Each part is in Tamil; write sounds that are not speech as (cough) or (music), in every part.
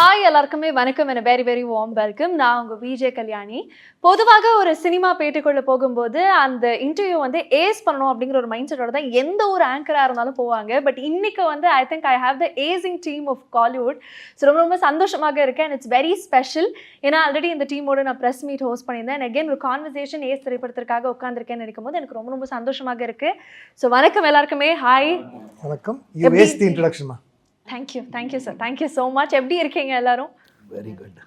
ஹாய் எல்லாருக்குமே வணக்கம். என வெரி வெரி வார்ம் வெல்கம் நான் உங்க விஜய் கல்யாணி. பொதுவாக ஒரு சினிமா பேட்டிக்குள்ள போகும்போது அந்த இன்டர்வியூ வந்து ஏஸ் பண்ணணும் அப்படிங்கிற ஒரு மைண்ட் செட்டோட தான் எந்த ஒரு ஆங்கரா இருந்தாலும் போவாங்க. பட் இன்னைக்கு வந்து I think I have the acing team of Kollywood so ரொம்ப ரொம்ப சந்தோஷமாக இருக்கேன். அண்ட் இட்ஸ் வெரி ஸ்பெஷல் ஏன்னா ஆல்ரெடி இந்த டீமோட நான் ப்ரெஸ் மீட் ஹோஸ்ட் பண்ணியிருந்தேன். அகைன் ஒரு கான்வர்சேஷன் ஏஸ் திரைப்படத்திற்காக உட்காந்துருக்கேன்னு நினைக்கும் போது எனக்கு ரொம்ப ரொம்ப சந்தோஷமாக இருக்கு. ஸோ வணக்கம் எல்லாருக்குமே. ஹாய் வணக்கம். Thank you thank you sir thank you so much எப்படி இருக்கீங்க எல்லாரும்? Very good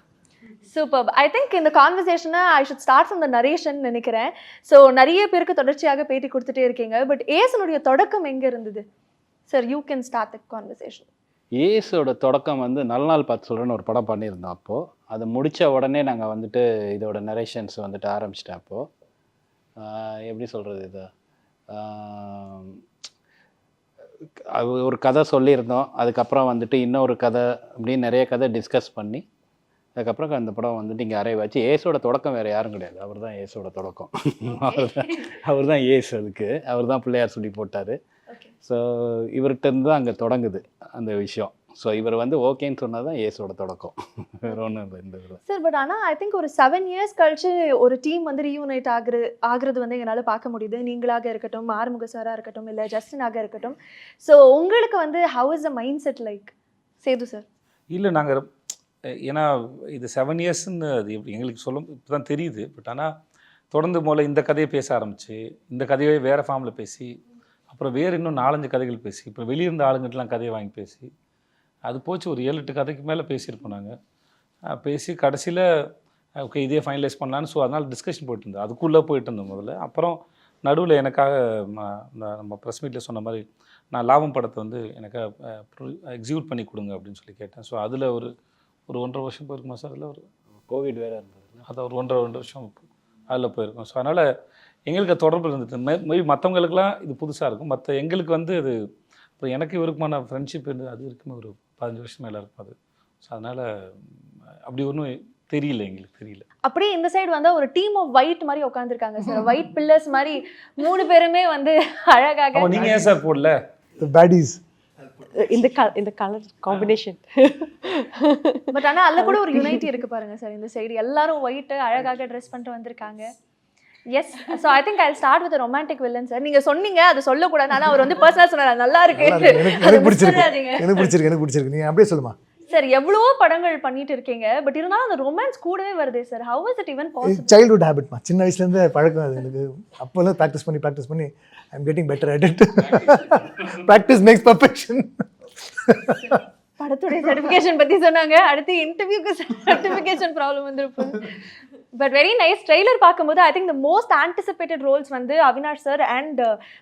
super I think இந்த கான்வர்சேஷனை I should start from the narration நினைக்கிறேன். ஸோ நிறைய பேருக்கு தொடர்ச்சியாக பேட்டி கொடுத்துட்டே இருக்கீங்க. பட் ஏசனுடைய தொடக்கம் எங்கே இருந்தது? Sir you can start the conversation ஏசோட தொடக்கம் வந்து நல்ல நாள் பார்த்து சொல்கிறேன்னு ஒரு படம் பண்ணியிருந்தோம் அப்போது அது முடித்த உடனே நாங்கள் வந்துட்டு இதோட நரேஷன்ஸ் வந்துட்டு ஆரம்பிச்சிட்டேன் அப்போது எப்படி சொல்கிறது இது? ஒரு கதை சொல்லியிருந்தோம். அதுக்கப்புறம் வந்துட்டு இன்னொரு கதை அப்படின்னு நிறைய கதை டிஸ்கஸ் பண்ணி அதுக்கப்புறம் அந்த படம் வந்துட்டு இங்கே அரைவ் ஆச்சு. ஏசோட தொடக்கம் வேறு யாரும் கிடையாது. அவர் தான் ஏசோட தொடக்கம். அவர் தான் அவர் தான் ஏஸ் அதுக்கு. அவர் தான் பிள்ளையார் சொல்லி போட்டார். ஸோ இவர்கிட்ட இருந்து தான் அங்கே தொடங்குது அந்த விஷயம். ஸோ இவர் வந்து ஓகேன்னு சொன்னது தான் ஏஸோட தொடக்கம். வேற ஒன்றும் இல்லை இந்த இதில். சார் பட் ஆனால் ஐ திங்க் ஒரு செவன் இயர்ஸ் கழிச்சு ஒரு டீம் வந்து ரீயூனைட் ஆகுறது ஆகுறது வந்து எங்களால் பார்க்க முடியுது. நீங்களாக இருக்கட்டும் ஆறுமுக சாராக இருக்கட்டும் இல்லை ஜஸ்டினாக இருக்கட்டும். ஸோ உங்களுக்கு வந்து how is a mind set like Sethu sir இல்லை நாங்கள் ஏன்னா இது செவன் இயர்ஸ்ன்னு அது எப்படி எங்களுக்கு சொல்ல இப்போ தான் தெரியுது. பட் ஆனால் தொடர்ந்து முதல்ல இந்த கதையை பேச ஆரம்பிச்சு இந்த கதையை வேறு ஃபார்மில் பேசி அப்புறம் வேறு இன்னும் நாலஞ்சு கதைகள் பேசி இப்போ வெளியிருந்த ஆளுங்கிட்டலாம் கதையை வாங்கி பேசி அது போச்சு ஒரு ஏழு எட்டு கதைக்கு மேலே பேசியிருப்போம் நாங்கள் பேசி கடைசியில் ஓகே இதே ஃபைனலைஸ் பண்ணலான்னு ஸோ அதனால் டிஸ்கஷன் போயிட்டு இருந்தோம் அதுக்குள்ளே போயிட்டு இருந்தோம் முதல்ல. அப்புறம் நடுவில் எனக்காக ம- நம்ம ப்ரெஸ் மீட்டில் சொன்ன மாதிரி நான் லாபம் படத்தை வந்து எனக்காக எக்ஸிக்யூட் பண்ணி கொடுங்க அப்படின்னு சொல்லி கேட்டேன். ஸோ அதில் ஒரு ஒரு ஒன்றரை வருஷம் போயிருக்குமா சார் அதில் ஒரு கோவிட் வேறு இருந்தது அது ஒரு ஒன்றரை ரெண்டு வருஷம் அதில் போயிருக்கோம். ஸோ அதனால் எங்களுக்கு தொடர்பு இருந்தது. மேபி மற்றவங்களுக்குலாம் இது புதுசாக இருக்கும். மற்ற எங்களுக்கு வந்து அது இப்போ எனக்கு இவருக்குமான ஃப்ரெண்ட்ஷிப் இருந்து அது இருக்குமே ஒரு பதினஞ்சு வருஷம் மேலே இருக்கும் அது. ஸோ அதனால் அப்படி ஒன்றும் தெரியல எங்களுக்கு தெரியல. அப்படியே இந்த சைடு வந்தா ஒரு டீம் ஆஃப் ஒயிட் மாதிரி உட்காந்துருக்காங்க சார் ஒயிட் பில்லர்ஸ் மாதிரி மூணு பேருமே வந்து அழகாக நீங்கள் ஏன் சார் போடல? த பேடிஸ் இந்த இந்த கலர் காம்பினேஷன் பட் ஆனா அதுல கூட ஒரு யுனைட்டி இருக்கு பாருங்க சார் இந்த சைடு எல்லாரும் ஒயிட் அழகாக ட்ரெஸ் பண்ணிட்டு வந்திருக்காங்க. Yes so I think I start with romantic villain sir நீங்க சொன்னீங்க அது சொல்லக்கூடாது அவர் வந்து பர்சனல் சொன்னார். நல்லா இருக்கு. எனக்கு பிடிச்சிருக்கு. எனக்கு பிடிச்சிருக்கு எனக்கு பிடிச்சிருக்கு. அப்படியே சொல்லுமா? சார் எவ்வளவோ படங்கள் பண்ணிட்டு இருக்கீங்க பட் இருந்தாலும் அந்த ரொமான்ஸ் கூடவே வருதே sir how is it even childhood ஹேபிட்மா சின்ன வயசுலேருந்து பழக்கம் அது எனக்கு. அப்போல்லாம் ப்ராக்டிஸ் பண்ணி ப்ராக்டிஸ் பண்ணி I am getting better at it practice makes perfection படத்துடைய சர்டிஃபிகேஷன் பத்தி சொன்னாங்க. அடுத்து இன்டர்வியூக்கு சர்டிஃபிகேஷன் ப்ராப்ளம் வந்துருப்போம் பட் வெரி நைஸ் ட்ரெய்லர் பார்க்கும்போது I think the most anticipated roles வந்து அவினாஷ் சார் அண்ட்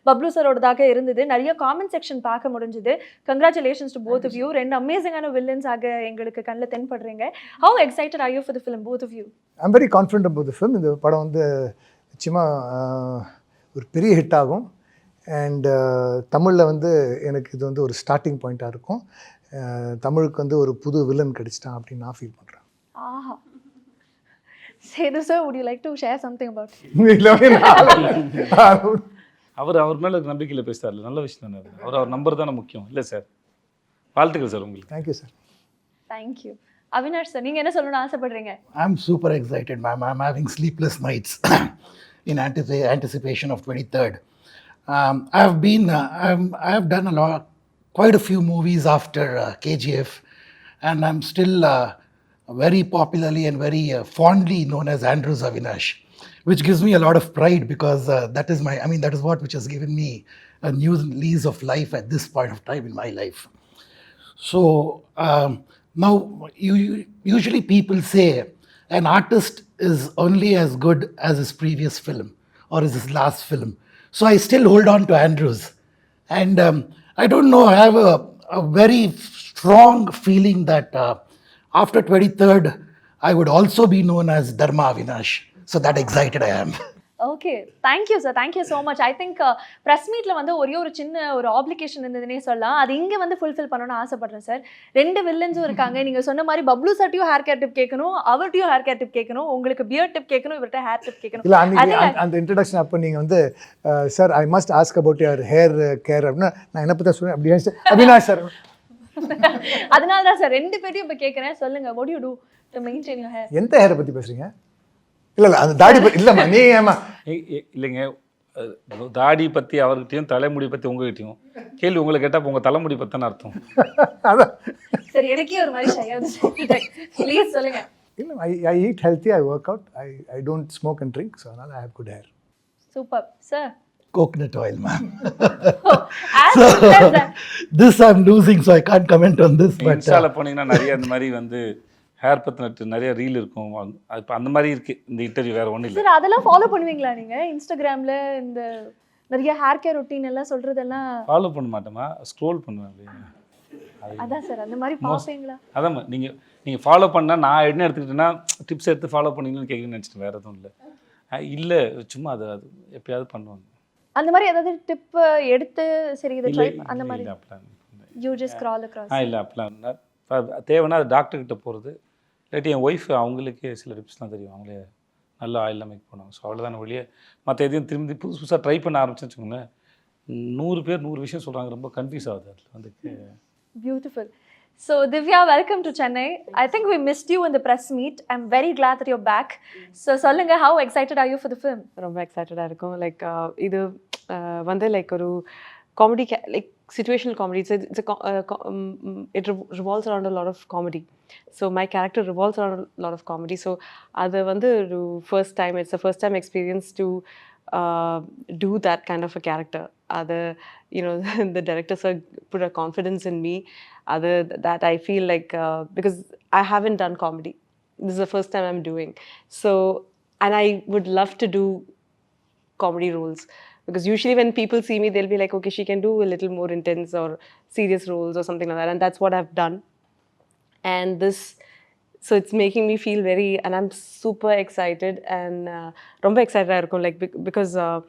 பப்ளு சாரோடதாக இருந்தது. நிறைய காமெண்ட் செக்ஷன் பார்க்க முடிஞ்சுது. Congratulations to both of you ரெண்டு அமேசிங்கான வில்லன்ஸ் ஆக எங்களுக்கு கண்ணில் தென்படுறீங்க. How excited are you for the film both of you I'm very confident about the film இந்த படம் வந்து நிச்சயமாக ஒரு பெரிய ஹிட் ஆகும். அண்ட் தமிழில் வந்து எனக்கு இது வந்து ஒரு ஸ்டார்டிங் பாயிண்ட்டாக இருக்கும். தமிழுக்கு வந்து ஒரு புது வில்லன் கிடைச்சிட்டான் அப்படின்னு நான் ஃபீல் பண்ணுறேன் ஆஹா. Sethu sir would you like to share something about (laughs) அவர் அவர் மேலே நம்பிக்கையில் பேசுறாரு. நல்ல விஷயம் தானே அவர் அவர் நம்பர் தானே முக்கியம். இல்லை சார் வாழ்த்துக்கள் சார் உங்களுக்கு. Thank you sir thank you Avinash sir நீங்க என்ன சொல்லணும்னு ஆசைப்படுறீங்க? I'm super excited, ma'am. I'm having sleepless nights (coughs) in antici- anticipation of 23rd. Um, I've been, uh, I'm, I've done a lot, quite a few movies after uh, KGF, and I'm still uh, very popularly and very uh, fondly known as Andrew Avinash, which gives me a lot of pride because uh, that is my, I mean, that is what which has given me a new lease of life at this point of time in my life. So um, now, you, usually people say an artist is only as good as his previous film or as his last film. So I still hold on to Andrews. And um, I don't know, I have a, a very strong feeling that uh, after 23rd, I would also be known as Dharma Avinash. So that excited I am. (laughs) Okay thank you sir thank you so much I think press மீட்டில் வந்து ஒரே ஒரு சின்ன ஒரு ஆப்ளிகேஷன் இருந்ததுன்னே சொல்லலாம். அது இங்கே வந்து ஃபுல்ஃபில் பண்ணணும்னு ஆசைப்படுறேன் சார் ரெண்டு வில்லன்ஸும் இருக்காங்க. நீங்கள் சொன்ன மாதிரி பப்ளு சர்ட்டையும் ஹேர் கேர் டிப் கேட்கணும் அவர்கிட்டயும் ஹேர் கேர் டிப் கேட்கணும் உங்களுக்கு பியர் டிப் கேட்கணும் இவர்கிட்ட ஹேர் டிப் கேட்கணும். அந்த- இன்ட்ரடக்ஷன் அப்போ நீங்கள் வந்து sir I must ask about your hair care அப்படின்னா நான் என்ன பற்றி சொல்லுவேன் அப்படி அவினாஷ் சார் (laughs) அதனால தான் சார் ரெண்டு பேரையும் இப்ப கேக்குறேன் சொல்லுங்க what do you do to maintain your hair? எந்த ஹேரை பற்றி பேசுகிறீங்க இல்லை இல்லை அந்த தாடி பற்றி இல்லைம்மா நீ ஏமா இல்லைங்க. தாடி பற்றி அவர்கிட்டயும் தலைமுடி பற்றி உங்ககிட்டயும் கேள்வி உங்களை கேட்டால் உங்கள் தலைமுடி பற்றின அர்த்தம். அதான். சரி எனக்கே ஒரு மாதிரி சொல்லுங்க. இல்லை I I eat healthy I work out I I don't smoke and drink so அதனால் I have good hair super sir Coconut oil, ma'am. (laughs) as that. this I'm losing, so I can't comment on this. But uh, hair பற்றின நிறைய ரீல் இருக்கும். அது இப்போ அந்த மாதிரி இருக்கு. இந்த இன்டர்வியூ வேற ஒன்றும் இல்லை. சார் அதெல்லாம் ஃபாலோ பண்ணுவீங்களா நீங்க? இன்ஸ்டாகிராம்ல இந்த நிறைய ஹேர் கேர் ரொட்டீன் எல்லாம் சொல்றதெல்லாம்? ஃபாலோ பண்ண மாட்டோமா ஸ்க்ரோல் பண்ணுவேன் அதான் சார் அந்த மாதிரி பாப்பீங்களா அதான் நீங்கள் நீங்கள் ஃபாலோ பண்ணால் நான் என்ன எடுத்துக்கிட்டேன்னா டிப்ஸ் எடுத்து ஃபாலோ பண்ணீங்கன்னு கேட்குறேன்னு நினச்சிட்டு வேறு எதுவும் இல்லை. இல்லை சும்மா அது அது எப்பயாவது பண்ணுவாங்க. அந்த மாதிரி ஏதாவது டிப் எடுத்து சரி இதை ட்ரை அந்த மாதிரி. You just scroll across ah இல்லை அப்படிலாம் தேவைன்னா அது டாக்டர்கிட்ட போகிறது இல்லாட்டி என் ஒய்ஃப் அவங்களுக்கே சில டிப்ஸ்லாம் தெரியும் அவங்களே நல்ல ஆயிலெலாம் மேக் பண்ணுவாங்க ஸோ அவ்வளோதான வழியே மற்ற எதையும் திரும்பி புதுசு புதுசாக ட்ரை பண்ண ஆரம்பிச்சேன்னு வச்சுக்கோங்களேன் நூறு பேர் நூறு விஷயம் சொல்கிறாங்க ரொம்ப கன்ஃபியூஸ் ஆகுது அதில் வந்து Beautiful. So, Divya, welcome to Chennai. I think we missed you in the press meet. I'm very glad that you're back. So, Solunga, how excited are you for the film? ரொம்ப எக்ஸைட்டடாக இருக்கும் லைக் இது uh, வந்து லைக் ஒரு comedy like situational comedy. It's a, it's a uh, um, mm, it revolves around a lot of comedy. So my character revolves around a lot of comedy. So other than the first time it's a first time experience to uh, do that kind of a character. Other you know (laughs) the directors put a confidence in me. Other that I feel like uh, because I haven't done comedy. This is the first time I'm doing. So and I would love to do comedy roles because usually when people see me, they'll be like, okay, she can do a little more intense or serious roles or something like that. And that's what I've done. And this, so it's making me feel very, and I'm super excited and uh, ரொம்ப excited இருக்கும் like bec- because uh,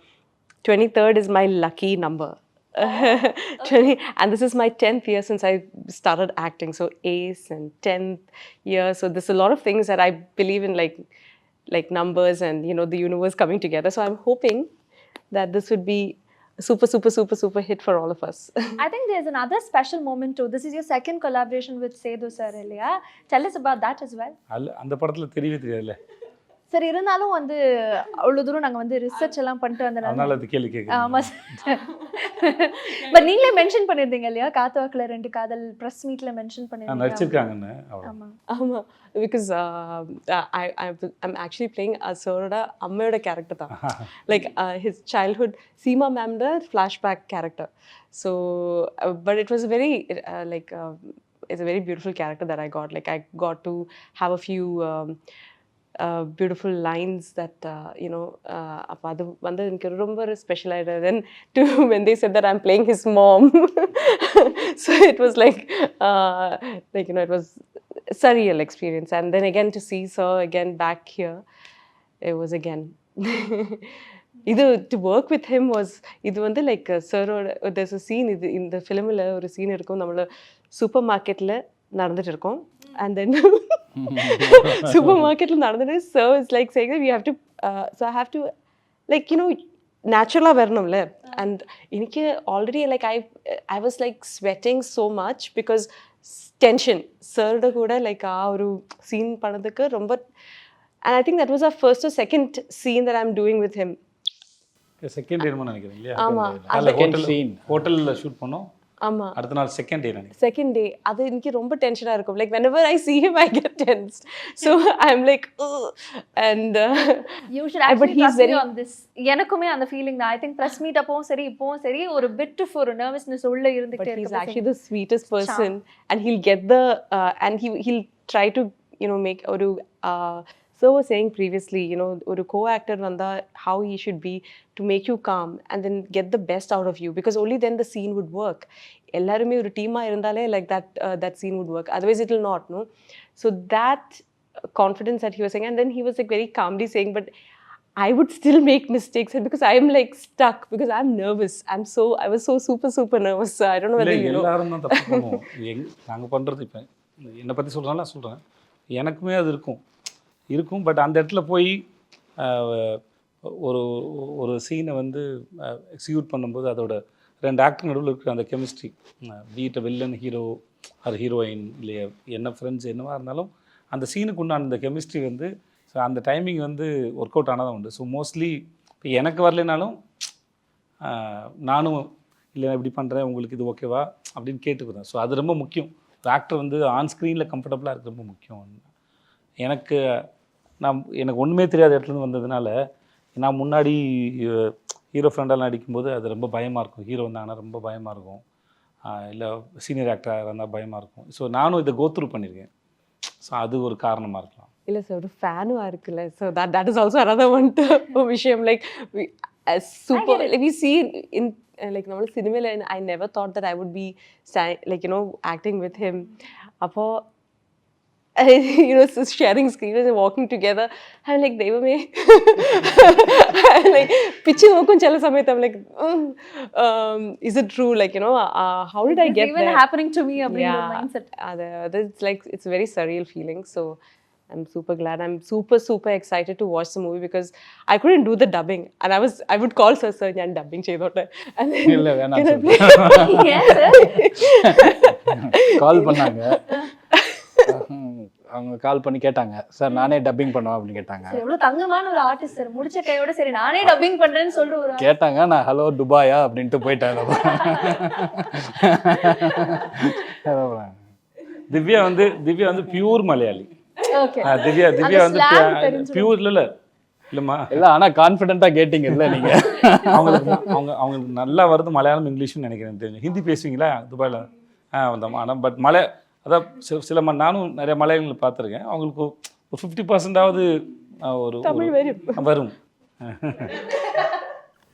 23rd is my lucky number. 20, and this is my 10th year since I started acting. So ace and 10th year. So there's a lot of things that I believe in like like numbers and you know the universe coming together. So I'm hoping that this would be super, super, super, super hit for all of us. I think there's another special moment too. This is your second collaboration with Sedu sir, Elia. Tell us about that as well. அந்த படத்தில் தெரியவே தெரியாதுல்ல சரி இருந்தாலும் வந்து அவ்வளவு தூரம் நாங்க வந்து ரிசர்ச் எல்லாம் பண்ணிட்டு வந்தனால அது கேள்வி ஆமா கேட்குறேன் பட் நீங்களே மென்ஷன் பண்ணிருந்தீங்க இல்லையா? காத்துவாக்குல ரெண்டு காதல் பிரஸ் மீட்ல மென்ஷன் நான் பண்ணிருந்தீங்க நடிச்சிருக்காங்கன்னு. அவ்வளோ ஆமா. ஆமா. Because uh, I, I I'm actually playing அசோரோட அம்மையோட கேரக்டர் தான். uh, his childhood சீமா மேம்ட flashback character. So uh, but it was a very uh, like uh, it's a very beautiful character that I got. Like I got beautiful lines that you know அப்போ அது வந்து எனக்கு ரொம்ப ஸ்பெஷலாக then to when they said that I'm playing his mom so it was like like you know it was surreal experience. And then again to see Sir again back here, it was again. இது to work with him was இது வந்து லைக் சரோட தேர்ஸ் அ சீன் இது இந்த ஃபிலிமில் ஒரு சீன் இருக்கும் நம்மளோட சூப்பர் மார்க்கெட்டில் நடந்துட்டு இருக்கோம் அண்ட் தென் சூப்பர் மார்க்கெட்டில் நடந்துட்டு sir is like சேங் we have to so I have to like you know நேச்சுரலாக வரணும்ல. அண்ட் எனக்கு already like I I was like sweating so much because tension சரோட கூட லைக் ஆ ஒரு சீன் பண்ணதுக்கு ரொம்ப and I think that was a first second scene that I'm doing with him second நினைக்கிறேன் இல்லையா? ஆமா. அதில் Second ஹோட்டல் scene. ஹோட்டலில் ஷூட் பண்ணோம். ஆமாம் அடுத்த நாள் செகண்ட் டே செகண்ட் டே அது எனக்கு ரொம்ப டென்ஷனாக இருக்கும். Like whenever I see him I get tense so I am like and you should he's trust very- me on this எனக்குமே அந்த ஃபீலிங் தான். ஐ திங்க் பிரஸ் மீட் அப்பவும் சரி இப்பவும் சரி ஒரு பிட் ஆஃப் ஒரு நர்வஸ்னஸ் உள்ள but இருந்துகிட்டே he's இருக்கு actually the sweetest person. And he'll get the uh, and he he'll try to you know make or uh, was saying previously you know or co-actor vanda how he should be to make you calm and then get the best out of you because only then the scene would work எல்லாருமே ஒரு டீமாக இருந்தாலே like that that scene would work otherwise it will not no so that confidence that he was saying and then he was like very calmly saying but I would still make mistakes and because I am like stuck because I'm nervous. I'm so I was so super super nervous. So I don't know இல்லை whether you know. எல்லாரும் தான் தப்பு பண்ணுவோம் எங் நாங்கள் பண்ணுறது இப்போ என்னை பற்றி சொல்கிறனால சொல்கிறேன் எனக்குமே அது இருக்கும் இருக்கும். பட் அந்த இடத்துல போய் ஒரு ஒரு சீனை வந்து எக்ஸிக்யூட் பண்ணும்போது அதோட ரெண்டு ஆக்டர் நடுவில் இருக்கிற அந்த கெமிஸ்ட்ரி வீட்டை வில்லன் ஹீரோ அது ஹீரோயின் இல்லையா என்ன ஃப்ரெண்ட்ஸ் என்னவா இருந்தாலும் அந்த சீனுக்கு உண்டான அந்த கெமிஸ்ட்ரி வந்து ஸோ அந்த டைமிங் வந்து ஒர்க் அவுட் ஆனதான் உண்டு. ஸோ மோஸ்ட்லி இப்போ எனக்கு வரலைனாலும் நானும் இல்லை இப்படி பண்ணுறேன் உங்களுக்கு இது ஓகேவா அப்படின்னு கேட்டுக்கிறேன் ஸோ அது ரொம்ப முக்கியம். ஒரு ஆக்டர் வந்து ஆன் ஸ்க்ரீனில் கம்ஃபர்டபுளாக இருக்க ரொம்ப முக்கியம். எனக்கு நான் எனக்கு ஒன்றுமே தெரியாத இடத்துலேருந்து வந்ததுனால நான் முன்னாடி ஹீரோ ஃப்ரெண்டெல்லாம் நடிக்கும்போது அது ரொம்ப பயமாக இருக்கும். ஹீரோ வந்தாங்கன்னா ரொம்ப பயமாக இருக்கும். இல்லை சீனியர் ஆக்டராக இருந்தால் பயமாக இருக்கும். ஸோ நானும் இதை கோத்ரூ பண்ணியிருக்கேன் ஸோ அது ஒரு காரணமாக இருக்கலாம். இல்லை சார் ஒரு ஃபேனும் இருக்குல்ல so that that is also another one (laughs) விஷயம். Like super like we see in like நம்ம சினிமையில் I never thought that I would be like you know acting with him அப்போ I, (laughs) you know, sharing screens and walking together. I'm like, they were me. I'm like, pitching I'm like, mm, um, is it true? Like, you know, ah, ah, how did I get even happening to me? Yeah, mindset. Uh, like, it's a very surreal feeling. So I'm super glad. I'm super, super excited to watch the movie because I couldn't do the dubbing. And I was, I would call Sir Sir and dubbing. And then, (laughs) yes. (laughs) call அவங்க கால் பண்ணி கேட்டாங்க. சார் நானே டப்பிங் பண்ணுவேன் அப்படின்னு கேட்டாங்க. எவ்வளவு தங்கமான ஒரு ஆர்டிஸ்ட் சார். முடிச்ச கையோட சரி நானே டப்பிங் பண்றேன்னு சொல்ற ஒரு கேட்டாங்க நான் ஹலோ துபாயா அப்படின்ட்டு போயிட்டேன். திவ்யா வந்து திவ்யா வந்து பியூர் மலையாளி. திவ்யா திவ்யா வந்து. பியூர் இல்ல இல்ல. இல்லம்மா. இல்ல ஆனா கான்ஃபிடென்ட்டா கேட்டீங்க இல்ல நீங்க? அவங்களுக்கு அவங்க அவங்களுக்கு நல்லா வருது மலையாளம் இங்கிலீஷ்னு நினைக்கிறேன். தெரியும் ஹிந்தி பேசுவீங்களா? துபாயில்? ஆ வந்தோம்? ஆனால் பட் மலை அதான் சில சில ம- நானும் நிறைய மலையாளங்களை பார்த்துருக்கேன் அவங்களுக்கு ஒரு ஃபிஃப்டி பர்சன்டாவது ஒரு தமிழ் ஒரு- வரும். வரும்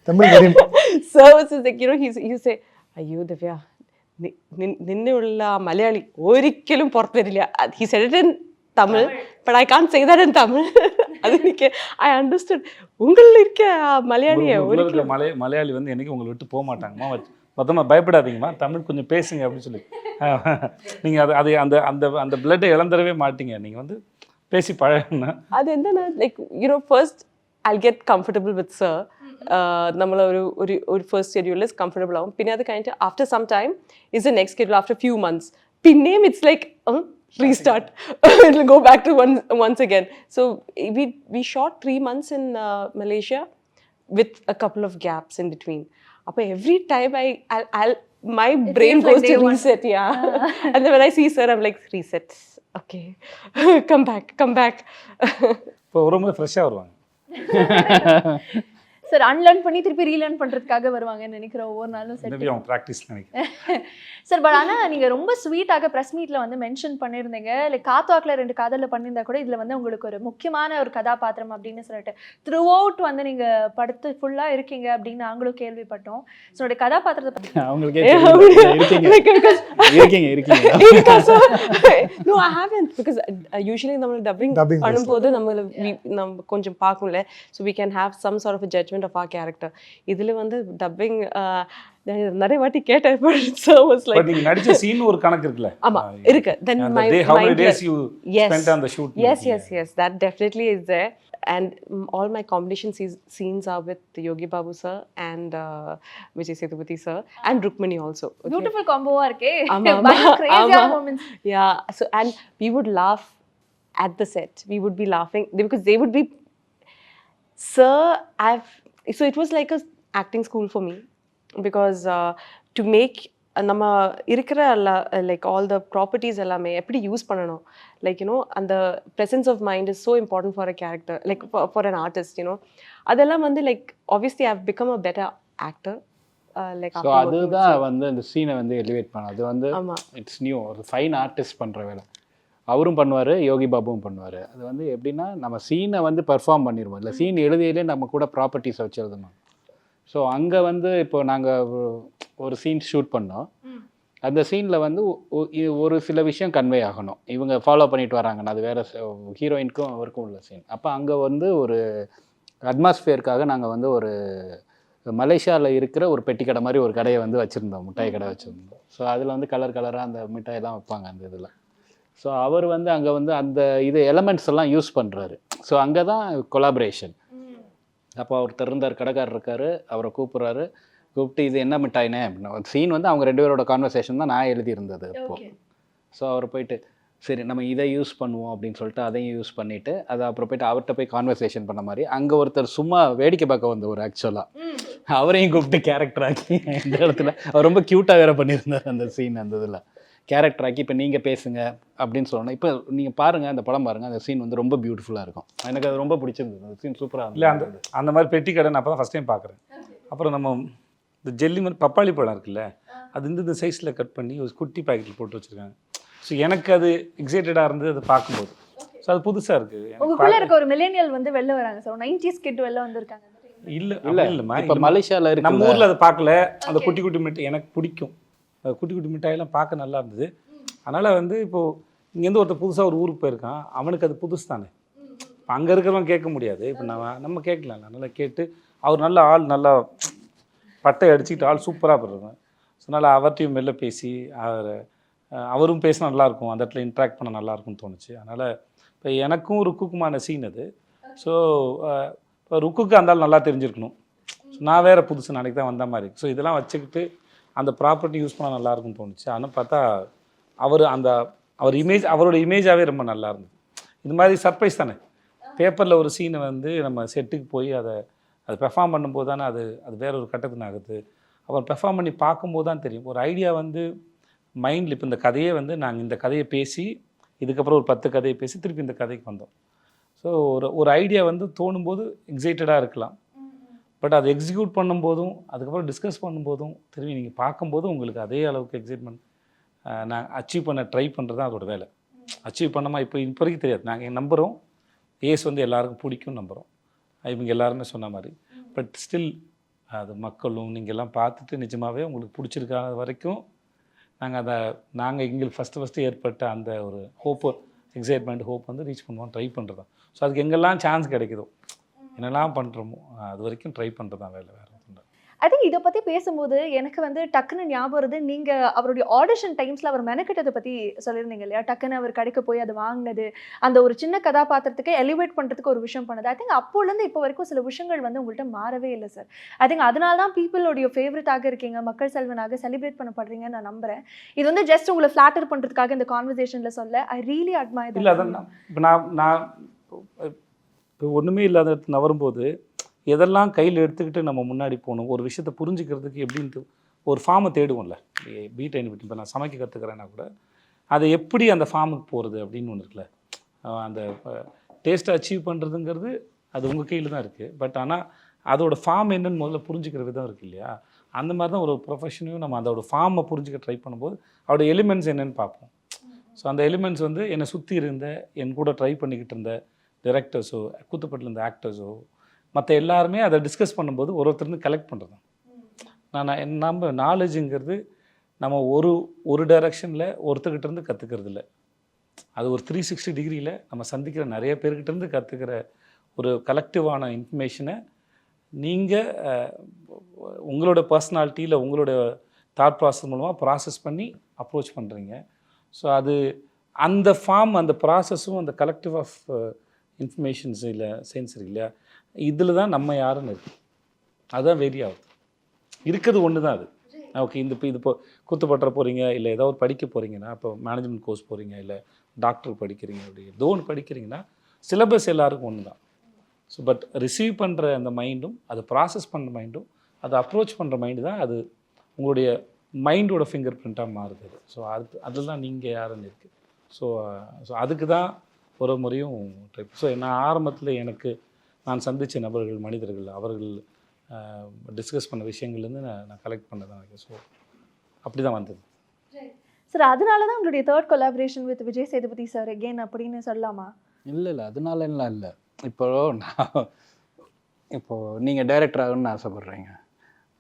Tamil very Sir was just like you know he's he say അയ്യോ ദിവ്യ നി- നിൻ- നിന്നെയുള്ള ആ മലയാളി ഒരിക്കലും പുറത്ത് വരില്ല he said it in Tamil but I can't say that in Tamil അത് എനിക്ക് ഐ அண்டர்ஸ்டுட் உங்களில் இருக்க ஆ மலையாளியை உள்ள ஒரிக்கலும் இருக்கிற மலை மலையாளி வந்து என்னைக்கும் உங்களை விட்டு போக மாட்டாங்கம்மா மொத்தமாக பயப்படாதீங்கம்மா தமிழ் கொஞ்சம் பேசுங்க அப்படின்னு சொல்லி நீங்கள் அது அது அந்த அந்த அந்த பிளட்டை இழந்துடவே மாட்டீங்க நீங்கள் வந்து பேசி பழகுனா அது என்னன்னா like you know first I get comfortable with sir നമ്മൾ ഒരു ഒരു ഒരു ഫസ്റ്റ് ഷെഡ്യൂളിൽ കംഫർട്ടബിൾ ആവും പിന്നെ അത് കഴിഞ്ഞിട്ട് after some time is a next schedule after few months പിന്നെയും it's like restart it go back to one once again so we we shot three months in Malaysia with a couple of gaps in between. But every time I, I'll, I'll my brain feels like goes day to one. reset, yeah. and then when I see sir, I'm like, reset. Okay, come back, come back. இப்போ ரொம்ப ஃப்ரெஷ்ஷாக வருவாங்க சார் அன்லேர்ன் பண்ணி திருப்பி ரீலேர்ன் பண்றதுக்காக வருவாங்கன்னு நினைக்கிறேன் ஒவ்வொரு நாளும் அவங்க ப்ராக்டிஸ் நினைக்கிறேன். (laughs) சார் பட் ஆனா நீங்க ரொம்ப ஸ்வீட்டாக ப்ரெஸ் மீட்ல வந்து மென்ஷன் பண்ணியிருந்தீங்க. லைக் காத்துவாக்கில் ரெண்டு காதல்ல பண்ணியிருந்தா கூட இதுல வந்து உங்களுக்கு ஒரு முக்கியமான ஒரு கதாபாத்திரம் அப்படின்னு சொல்லிட்டு த்ரூ அவுட் வந்து நீங்க படுத்து ஃபுல்லா இருக்கீங்க அப்படின்னு நாங்களும் கேள்விப்பட்டோம். ஸோ கதாபாத்திரத்தை பத்தி (laughs) அவங்களுக்கே uh, நம்ம dubbing Dubbing பண்ணும்போது நம்ம நம்ம கொஞ்சம் பார்க்கும்ல. So we can have some sort of a judgment of our character இதுல வந்து dubbing uh, நிறைய வாட்டி கேட்டேன் நடிச்ச சீன் ஒரு கணக்கு இருக்குல்ல ஆமா இருக்கு spent on the shoot yes yes yes that definitely is there and mm, all my competition scenes- scenes are with Yogi Babu sir and uh, Vijay Sethupathi sir and Rukmini also okay? Beautiful காம்போவா இருக்கே ஆமா. Moments Yeah. So and we would laugh at the set. We would be laughing because they would be. Sir, I've so it was like a acting school for me because uh, to make நம்ம இருக்கிற லைக் ஆல் த ப்ராப்பர்ட்டிஸ் எல்லாமே எப்படி யூஸ் பண்ணணும்? லைக் யூனோ அந்த presence of mind is so important for a character like for an artist you know அதெல்லாம் வந்து like obviously I've become a better actor like அதுதான் வந்து அந்த சீனை வந்து எலிவேட் பண்ண அது வந்து இட்ஸ் நியூ ஒரு ஃபைன் ஆர்டிஸ்ட் பண்ணுற வேலை. அவரும் பண்ணுவார் யோகி பாபுவும் பண்ணுவார். அது வந்து எப்படின்னா நம்ம சீனை வந்து பெர்ஃபார்ம் பண்ணிடுவோம் இல்லை சீன் எழுதியிலே நம்ம கூட ப்ராப்பர்ட்டிஸை வச்சு எழுதணும். ஸோ அங்கே வந்து இப்போ நாங்கள் ஒரு சீன் ஷூட் பண்ணோம். அந்த சீனில் வந்து ஒரு சில விஷயம் கன்வே ஆகணும். இவங்க ஃபாலோ பண்ணிட்டு வராங்கன்னு அது வேறு ஹீரோயினுக்கும் அவருக்கும் உள்ள சீன் அப்போ அங்கே வந்து ஒரு அட்மாஸ்பியருக்காக நாங்கள் வந்து ஒரு மலேசியாவில் இருக்கிற ஒரு பெட்டி கடை மாதிரி ஒரு கடையை வந்து வச்சுருந்தோம். மிட்டாய் கடை வச்சுருந்தோம். ஸோ அதில் வந்து கலர் கலராக அந்த மிட்டாயெல்லாம் வைப்பாங்க அந்த இதில். ஸோ அவர் வந்து அங்கே வந்து அந்த இது எலமெண்ட்ஸ் எல்லாம் யூஸ் பண்ணுறாரு ஸோ அங்கே தான் கொலாபரேஷன் அப்போ ஒருத்தர் இருந்தார் கடைக்காரர் இருக்காரு அவரை கூப்பிட்றாரு. கூப்பிட்டு இது என்ன மிட்டாய்னே? அப்படின்னா. சீன் வந்து அவங்க ரெண்டு பேரோட கான்வர்சேஷன் தான் நான் எழுதியிருந்தது அப்போ Okay. ஸோ அவர் போயிட்டு சரி நம்ம இதை யூஸ் பண்ணுவோம் அப்படின்னு சொல்லிட்டு அதையும் யூஸ் பண்ணிவிட்டு அதை அப்புறம் போயிட்டு அவர்கிட்ட போய் கான்வர்சேஷன் பண்ண மாதிரி அங்கே ஒருத்தர் சும்மா வேடிக்கை பார்க்க வந்தவர் ஆக்சுவலாக அவரையும் கூப்பிட்டு கேரக்டர் ஆக்கி இந்த இடத்துல. அவர் ரொம்ப க்யூட்டாக வேற பண்ணியிருந்தார் அந்த சீன் அந்த இதில். கேரக்டர் ஆக்கி இப்போ நீங்கள் பேசுங்க அப்படின்னு சொல்லணும். இப்போ நீங்கள் பாருங்கள் அந்த படம் பாருங்கள் அந்த சீன் வந்து ரொம்ப பியூட்டிஃபுல்லாக இருக்கும். எனக்கு அது ரொம்ப பிடிச்சிருந்தது. அந்த சீன் சூப்பராக இல்லை அந்த அந்த மாதிரி பெட்டி கடை நான் அப்போ தான் ஃபஸ்ட் டைம் பார்க்குறேன் அப்புறம் நம்ம இந்த ஜெல்லி மாதிரி பப்பாளி பழம் இருக்குல்ல அது இந்த இந்த சைஸில் கட் பண்ணி ஒரு குட்டி பாக்கெட்டில் போட்டு வச்சுருக்காங்க. ஸோ எனக்கு அது எக்ஸைட்டடாக இருந்தது அதை பார்க்கும்போது. ஸோ அது புதுசாக இருக்குது உங்களுக்குள்ள இருக்க ஒரு மில்லேனியல் வந்து வெளில வராங்க சார் நைன்டிஸ் கிட் வெளில வந்திருக்காங்க. இல்லை இல்லை இல்லை இல்லைம்மா. இப்போ இல்லைம்மா. மலேசியாவில் நம்ம இருக்கு ஊரில் அதை பார்க்கல. அந்த குட்டி குட்டி மிட்டாய் எனக்கு பிடிக்கும். குட்டி குட்டி மிட்டாயெல்லாம் பார்க்க நல்லா இருந்தது. அதனால் வந்து இப்போது இங்கேருந்து ஒருத்தர் புதுசாக ஒரு ஊருக்கு போயிருக்கான். அவனுக்கு அது புதுசு தானே. இப்போ அங்கே இருக்கிறவன் கேட்க முடியாது. இப்போ நம்ம நம்ம கேட்கலாம். நல்லா கேட்டு அவர் நல்ல ஆள் நல்லா பட்டை அடிச்சுக்கிட்டு ஆள் சூப்பராக போடுறாங்க ஸோ அதனால் அவர்கிட்டையும் மெல்ல பேசி அவர் அவரும் பேசினா நல்லாயிருக்கும் அந்த இடத்துல இன்ட்ராக்ட் பண்ண நல்லாயிருக்கும்னு தோணுச்சு. அதனால் இப்போ எனக்கும் ருக்குக்குமான சீன் அது. ஸோ இப்போ ருக்குக்கு அந்தாலும் நல்லா தெரிஞ்சிருக்கணும். நான் வேறு புதுசு நாளைக்கு தான் வந்த மாதிரி ஸோ இதெல்லாம் வச்சுக்கிட்டு அந்த ப்ராப்பர்ட்டி யூஸ் பண்ணால் நல்லாயிருக்கும்னு தோணுச்சு. ஆனால் பார்த்தா அவர் அந்த அவர் இமேஜ் அவரோட இமேஜாகவே ரொம்ப நல்லா இருந்தது இது மாதிரி சர்ப்ரைஸ் தானே? பேப்பரில் ஒரு சீனை வந்து நம்ம செட்டுக்கு போய் அதை அது பெர்ஃபார்ம் பண்ணும்போது தானே அது அது வேற ஒரு கட்டத்துக்கு ஆகுது அவர் பெர்ஃபார்ம் பண்ணி பார்க்கும்போது தான் தெரியும். ஒரு ஐடியா வந்து மைண்டில் இப்போ இந்த கதையே வந்து நாங்கள் இந்த கதையை பேசி இதுக்கப்புறம் ஒரு பத்து கதையை பேசி திருப்பி இந்த கதைக்கு வந்தோம். ஸோ ஒரு ஒரு ஐடியா வந்து தோணும்போது எக்ஸைட்டடாக இருக்கலாம். பட் அதை எக்ஸிக்யூட் பண்ணும்போதும் அதுக்கப்புறம் டிஸ்கஸ் பண்ணும்போதும் திரும்பி நீங்கள் பார்க்கும்போதும் உங்களுக்கு அதே அளவுக்கு எக்ஸைட்மெண்ட் நான் அச்சீவ் பண்ண ட்ரை பண்ணுறது தான் அதோட வேலை. அச்சீவ் பண்ணமா? இப்போ இப்போ வரைக்கும் தெரியாது. நாங்கள் நம்புகிறோம் ஏஸ் வந்து எல்லாருக்கும் பிடிக்கும் நம்புகிறோம் இவங்க எல்லாருமே சொன்ன மாதிரி. பட் ஸ்டில் அது மக்களும் நீங்கள் எல்லாம் பார்த்துட்டு நிஜமாகவே உங்களுக்கு பிடிச்சிருக்காத வரைக்கும் நாங்கள் அதை நாங்கள் எங்களுக்கு ஃபஸ்ட்டு ஃபஸ்ட்டு ஏற்பட்ட அந்த ஒரு ஹோப்பு எக்ஸைட்மெண்ட் ஹோப் வந்து ரீச் பண்ணுவோம் ட்ரை பண்ணுறது தான் ஸோ அதுக்கு எங்கெல்லாம் சான்ஸ் கிடைக்குதோ என்னெல்லாம் பண்ணுறோமோ அது வரைக்கும் ட்ரை பண்ணுறது தான் வேலை வேறு ஐ திங்க் இதை பத்தி பேசும்போது எனக்கு வந்து டக்குன்னு ஞாபகம் வருது நீங்க அவருடைய ஆடிஷன் டைம்ஸ்ல அவர் மெனக்கிட்டதை பத்தி சொல்லியிருந்தீங்க இல்லையா? டக்குன்னு அவர் கடைக்கு போய் அதை வாங்கினது அந்த ஒரு சின்ன கதாபாத்திரத்துக்கு எலிவேட் பண்றதுக்கு ஒரு விஷயம் பண்ணது. ஐ திங்க் அப்போலேருந்து இப்போ வரைக்கும் சில விஷயங்கள் வந்து உங்கள்கிட்ட மாறவே இல்லை சார் ஐ திங்க் அதனால தான் பீப்புளோடைய ஃபேவரட்டாக இருக்கீங்க மக்கள் செல்வனாக செலிப்ரேட் பண்ணப்படுறீங்கன்னு நான் நம்புறேன். இது வந்து ஜஸ்ட் உங்களை ஃபிளாட்டர் பண்றதுக்காக இந்த கான்வர்சேஷன்ல சொல்ல ஐ ரியலி அட்மைர் இல்லை அதான் இப்போ நான் நான் இப்போ ஒன்றுமே இல்லாத இடத்துல நவரும்போது எதெல்லாம் கையில் எடுத்துக்கிட்டு நம்ம முன்னாடி போகணும்? ஒரு விஷயத்தை புரிஞ்சுக்கிறதுக்கு எப்படின்ட்டு ஒரு ஃபார்மை தேடுவோம்ல. பீட் இப்போ நான் சமைக்க கற்றுக்கிறேன்னா கூட அதை எப்படி அந்த ஃபார்முக்கு போகிறது அப்படின்னு ஒன்று இருக்குல்ல. அந்த டேஸ்ட்டை அச்சீவ் பண்ணுறதுங்கிறது அது உங்கள் கையில் தான் இருக்குது பட் ஆனால் அதோட ஃபார்ம் என்னன்னு முதல்ல புரிஞ்சுக்கிற விதம் இருக்குது இல்லையா? அந்த மாதிரி தான் ஒரு ப்ரொஃபஷனையும் நம்ம அதோட ஃபார்மை புரிஞ்சுக்க ட்ரை பண்ணும்போது அதோட எலிமெண்ட்ஸ் என்னென்னு பார்ப்போம். ஸோ அந்த எலிமெண்ட்ஸ் வந்து என்னை சுற்றி இருந்த என் கூட ட்ரை பண்ணிக்கிட்டு இருந்த டிரெக்டர்ஸோ கூத்துப்பட்டில் இருந்த ஆக்டர்ஸோ மற்ற எல்லாருமே அதை டிஸ்கஸ் பண்ணும்போது ஒரு ஒருத்தருந்து கலெக்ட் பண்ணுறது நான் நம்ம நாலேஜுங்கிறது நம்ம ஒரு ஒரு டைரக்ஷனில் ஒருத்தர்கிட்டருந்து கற்றுக்கிறது இல்லை. அது ஒரு த்ரீ சிக்ஸ்டி டிகிரியில் நம்ம சந்திக்கிற நிறைய பேர்கிட்டருந்து கற்றுக்கிற ஒரு கலெக்டிவான இன்ஃபர்மேஷனை நீங்கள் உங்களோட பர்சனாலிட்டியில் உங்களோட தாட் ப்ராசஸ் மூலமாக ப்ராசஸ் பண்ணி அப்ரோச் பண்ணுறீங்க ஸோ அது அந்த ஃபார்ம் அந்த ப்ராசஸும் அந்த கலெக்டிவ் ஆஃப் இன்ஃபர்மேஷன்ஸ் இல்லை சென்ஸ் இருக்கு இல்லையா? இதில் தான் நம்ம யாருன்னு இருக்குது அதுதான் வெரி ஆகுது. இருக்கிறது ஒன்று தான் அது. ஓகே இந்த இப்போ இது இப்போ குத்துப்பட்டுற போகிறீங்க இல்லை ஏதோ ஒரு படிக்க போகிறீங்கன்னா இப்போ மேனேஜ்மெண்ட் கோர்ஸ் போகிறீங்க இல்லை டாக்டர் படிக்கிறீங்க அப்படி ஏதோ ஒன்று படிக்கிறீங்கன்னா சிலபஸ் எல்லாருக்கும் ஒன்று தான். ஸோ பட் ரிசீவ் பண்ணுற அந்த மைண்டும் அதை ப்ராசஸ் பண்ணுற மைண்டும் அதை அப்ரோச் பண்ணுற மைண்டு தான் அது உங்களுடைய மைண்டோட ஃபிங்கர் பிரிண்ட்டாக மாறுது ஸோ அது அதுதான் நீங்கள் யாருன்னு இருக்குது ஸோ ஸோ அதுக்கு தான் ஒரு முறையும் ட்ரை ஸோ நான் ஆரம்பத்தில் எனக்கு நான் சந்தித்த நபர்கள் மனிதர்கள் அவர்கள் டிஸ்கஸ் பண்ண விஷயங்கள்லேருந்து நான் நான் கலெக்ட் பண்ணதான் எனக்கு ஸோ அப்படி தான் வந்தது. சார் அதனால தான் உங்களுடைய third collaboration with Vijay Sethupathi sir again அப்படின்னு சொல்லலாமா? இல்லை இல்லை. அதனால எல்லாம் இல்லை. இப்போ நான் இப்போ நீங்கள் டைரக்டர் ஆகணும்னு ஆசைப்பட்றீங்க.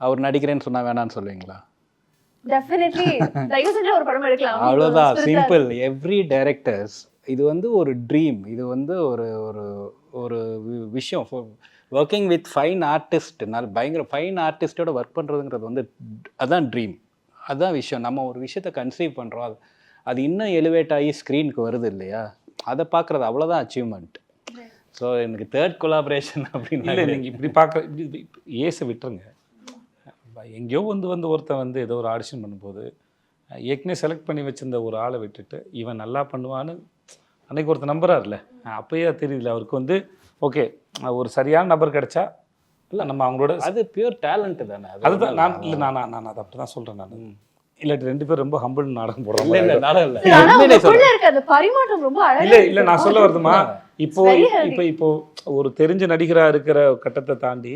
அவர் நடிக்கிறேன்னு சொன்னால் வேணான்னு சொல்லுவீங்களா? டெஃபினெட்லி (laughs) தயவு செஞ்சு ஒரு படம் எடுக்கலாம். அவ்வளோதான் சிம்பிள் எவ்ரி டைரக்டர்ஸ் இது வந்து ஒரு ட்ரீம் இது வந்து ஒரு ஒரு ஒரு வி- விஷயம். ஒர்க்கிங் வித் ஃபைன் ஆர்டிஸ்ட் நல்ல பயங்கர ஃபைன் ஆர்டிஸ்டோட ஒர்க் பண்ணுறதுங்கிறது வந்து அதான் ட்ரீம் அதான் விஷயம். நம்ம ஒரு விஷயத்தை கன்சீவ் பண்ணுறோம் அது அது இன்னும் எலிவேட் ஆகி ஸ்க்ரீனுக்கு வருது இல்லையா? அதை பார்க்குறது அவ்வளோதான் அச்சீவ்மெண்ட் ஸோ எனக்கு தேர்ட் கொலாபரேஷன் இல்லை அப்படின்னு நீங்கள் இப்படி பார்க்குற இப்படி ஏசை விட்டுருங்க. எங்கேயோ வந்து வந்து ஒருத்தன் வந்து ஏதோ ஒரு ஆடிஷன் பண்ணும்போது ஏற்கனவே செலக்ட் பண்ணி வச்சிருந்த ஒரு ஆளை விட்டுட்டு இவன் நல்லா பண்ணுவான்னு அன்னைக்கு ஒருத்தர் நம்புறாருல அப்பயே அது தெரியல அவருக்கு வந்து ஓகே ஒரு சரியான நபர் கிடைச்சா இல்லை நம்ம அவங்களோட அது பியூர் டேலண்ட் தானே அது அதுதான் நான் இல்லை. நான் நான் அதை அப்படி தான் சொல்கிறேன் நான். இல்லாட்டி ரெண்டு பேரும் ரொம்ப ஹம்பிள் நாடகம் இல்ல போடுறோம் இல்ல. இல்ல அழகா இல்ல இருக்கு. இல்ல நான் சொல்ல வருதுமா இப்போ. இப்போ இப்போ ஒரு தெரிஞ்ச நடிகரா இருக்கிற கட்டத்தை தாண்டி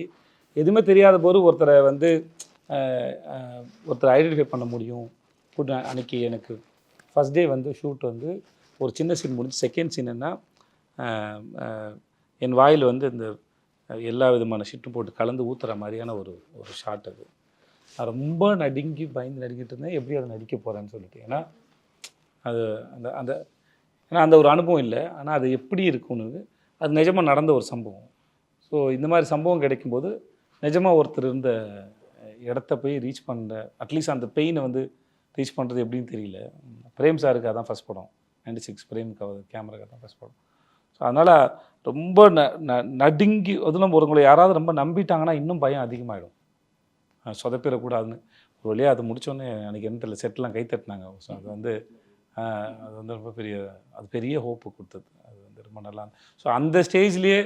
எதுவுமே தெரியாத போது ஒருத்தரை வந்து ஒருத்தரை ஐடென்டிஃபை பண்ண முடியும். அன்னைக்கு எனக்கு ஃபர்ஸ்ட் டே வந்து ஷூட் வந்து ஒரு சின்ன சீன் முடிஞ்சு செகண்ட் சீன் என்ன என் வாயில் வந்து இந்த எல்லா விதமான ஷிட்டும் போட்டு கலந்து ஊத்துற மாதிரியான ஒரு ஒரு ஷாட் அது. நான் ரொம்ப நடுங்கி பயந்து நடிக்கிட்டு இருந்தேன். எப்படி அதை நடிக்க போகிறேன்னு சொல்லிட்டு. ஏன்னா அது அந்த அந்த ஏன்னா அந்த ஒரு அனுபவம் இல்லை. ஆனால் அது எப்படி இருக்கும்னு அது நிஜமாக நடந்த ஒரு சம்பவம். ஸோ இந்த மாதிரி சம்பவம் கிடைக்கும்போது நிஜமாக ஒருத்தர் இருந்த இடத்த போய் ரீச் பண்ண அட்லீஸ்ட் அந்த பெயினை வந்து ரீச் பண்ணுறது எப்படின்னு தெரியல. பிரேம் சாருக்கு அதான் ஃபஸ்ட் படம். நைன்டி சிக்ஸ் பிரேமுக்கு கவர் கேமராக்கு தான் ஃபஸ்ட் படம் ஸோ அதனால் ரொம்ப ந ந- நடுங்கி அதுவும் ஒருவங்களை யாராவது ரொம்ப நம்பிட்டாங்கன்னா இன்னும் பயம் அதிகமாகிடும் சொதப்பிடக்கூடாதுன்னு. ஒரு வழியாக அது முடிச்சோடனே எனக்கு என்ன தெரியல செட்லாம் கை தட்டினாங்க. ஸோ அது வந்து அது வந்து ரொம்ப பெரிய அது பெரிய ஹோப்பு கொடுத்தது. அது வந்து ரொம்ப நல்லா ஸோ அந்த ஸ்டேஜ்லேயே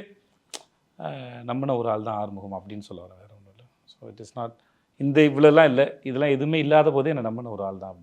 நம்பின ஒரு ஆள் தான் ஆறுமுகம் அப்படின்னு சொல்ல வரேன் வேறு ஒன்றும் இல்லை. ஸோ இட் இஸ் நாட் இந்த இவ்வளோலாம் இல்லை. இதெல்லாம் எதுவுமே இல்லாத போதே என்னை நம்பின ஒரு ஆள் தான்.